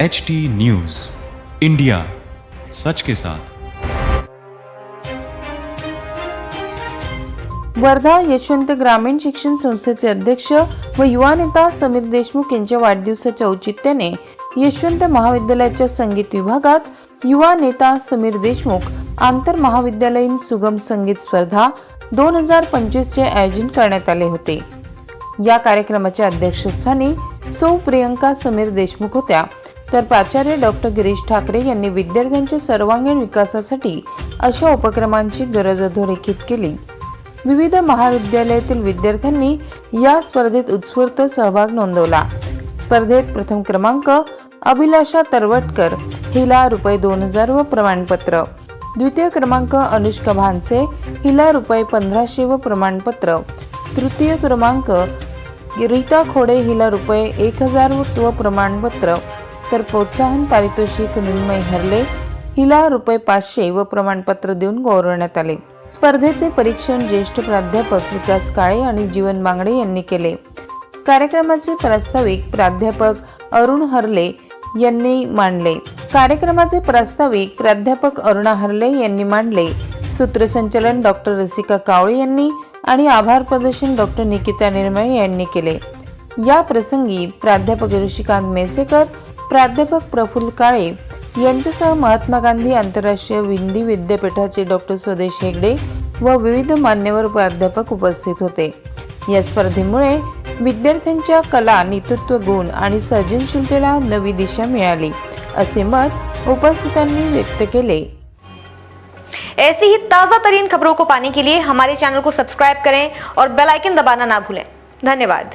H T news India सच के साथ वर्धा यशवंत ग्रामीण शिक्षण संस्थेचे अध्यक्ष व युवा नेता समीर देशमुख यांच्या वाढदिवसाच्या औचित्याने यशवंत महाविद्यालयाच्या संगीत विभागात युवा नेता समीर देशमुख आंतर महाविद्यालयीन सुगम संगीत स्पर्धा दोन हजार पंचवीसचे आयोजन करण्यात आले होते. या कार्यक्रमाच्या अध्यक्षस्थानी सौ प्रियंका समीर देशमुख होत्या. तर प्राचार्य डॉक्टर गिरीश ठाकरे यांनी विद्यार्थ्यांच्या सर्वांगीण विकासासाठी अशा उपक्रमांची गरज अधोरेखित केली. विविध महाविद्यालयातील विद्यार्थ्यांनी या स्पर्धेत उत्स्फूर्त सहभाग नोंदवला. स्पर्धेत प्रथम क्रमांक अभिलाषा तरवटकर हिला रुपये दोन हजार व प्रमाणपत्र. द्वितीय क्रमांक अनुष्का भानसे हिला रुपये पंधराशे व प्रमाणपत्र. तृतीय क्रमांक रीता खोडे हिला रुपये एक हजार व प्रमाणपत्र. तर प्रोत्साहन पारितोषिक मृण्मय हरले हिला रुपये पाचशे व प्रमाणपत्र देऊन गौरवण्यात आले. स्पर्धेचे परीक्षण ज्येष्ठ प्राध्यापक विकास काळे आणि जीवन बांगडे यांनी केले. कार्यक्रमाचे प्रास्ताविक प्राध्यापक अरुण हरले यांनी मांडले. कार्यक्रमाचे प्रास्ताविक प्राध्यापक अरुणा हरले यांनी मांडले. सूत्रसंचालन डॉक्टर रसिका कावळे यांनी आणि आभार प्रदर्शन डॉक्टर निकिता निर्मळे यांनी केले. या प्रसंगी प्राध्यापक ऋषिकांत मेसेकर प्राध्यापक प्रफुल्ल काळे यांच्यासह महात्मा गांधी आंतरराष्ट्रीय हिंदी विद्यापीठाचे डॉक्टर स्वदेश हेगडे व विविध मान्यवर प्राध्यापक उपस्थित होते. या स्पर्धेमुळे विद्यार्थ्यांच्या कला नेतृत्व गुण आणि सर्जनशीलतेला नवी दिशा मिळाली असे मत उपस्थितांनी व्यक्त केले. ऐसी ही ताज़ा तरीन खबरों को पाने के लिए हमारे चैनल को सब्सक्राइब करें और बेल आइकन दबाना ना भूलें. धन्यवाद.